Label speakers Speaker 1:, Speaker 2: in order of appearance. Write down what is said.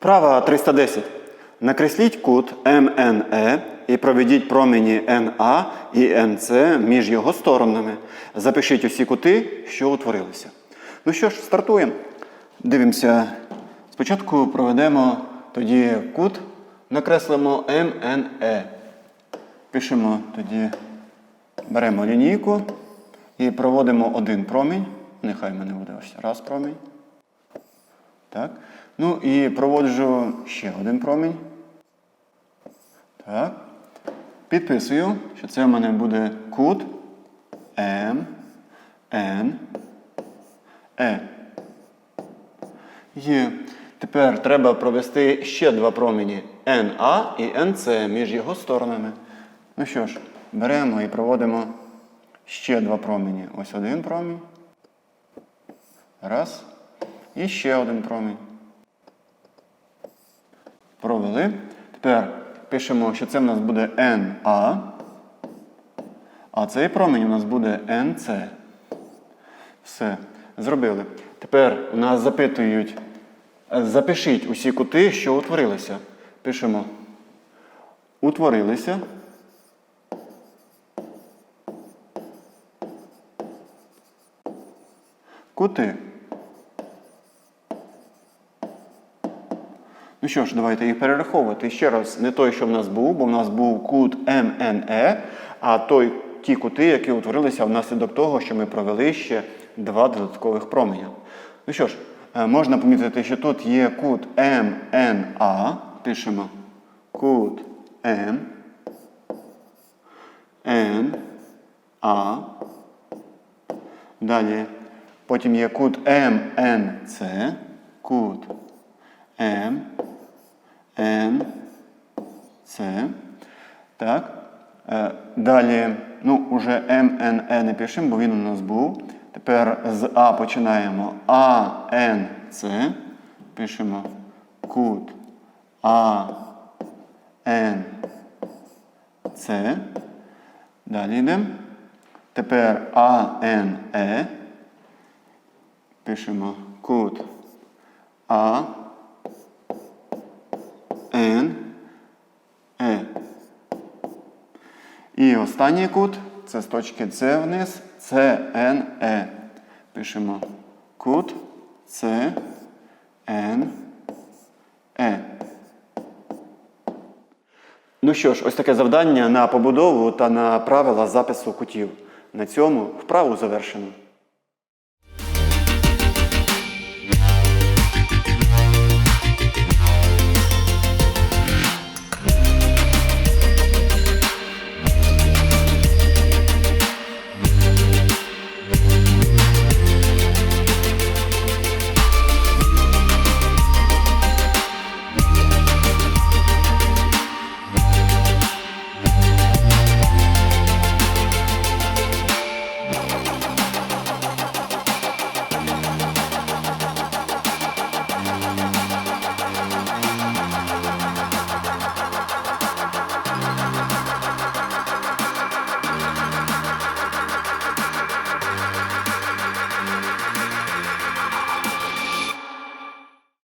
Speaker 1: Вправа 310. Накресліть кут МНЕ і проведіть промені НА і НЦ між його сторонами. Запишіть усі кути, що утворилися. Ну що ж, стартуємо. Дивимося. Спочатку проведемо тоді кут, накреслимо МНЕ. Пишемо тоді, беремо лінійку і проводимо один промінь. Нехай мене буде ось раз промінь. Так. Ну і проводжу ще один промінь. Так. Підписую, що це в мене буде кут М, Н, Е. Є. Тепер треба провести ще два промені НА і НЦ між його сторонами. Ну що ж, беремо і проводимо ще два промені. Ось один промінь. Раз. І ще один промінь. Провели. Тепер пишемо, що це в нас буде NA, а цей промінь у нас буде NC. Все. Зробили. Тепер у нас запитують, запишіть усі кути, що утворилися. Пишемо. Утворилися. Кути. Ну що ж, давайте їх перераховувати. Ще раз, не той, що в нас був, бо в нас був кут МНЕ, а той, ті кути, які утворилися внаслідок того, що ми провели ще два додаткових променя. Ну що ж, е, можна помітити, що тут є кут МНА. Пишемо кут М. Н. А. Далі. Потім є кут МНЦ. Кут М. Н. С. Так. Е, Далі, ну, уже МНЕ не пишемо, бо він у нас був. Тепер з А починаємо АНЦ. Пишемо кут А. Н. С. Далі йдемо. Тепер АНЕ. Пишемо кут А. Н. Е. І останній кут це з точки С вниз. CNE. Пишемо кут Н Е. Ну що ж, ось таке завдання на побудову та на правила запису кутів. На цьому вправу завершено.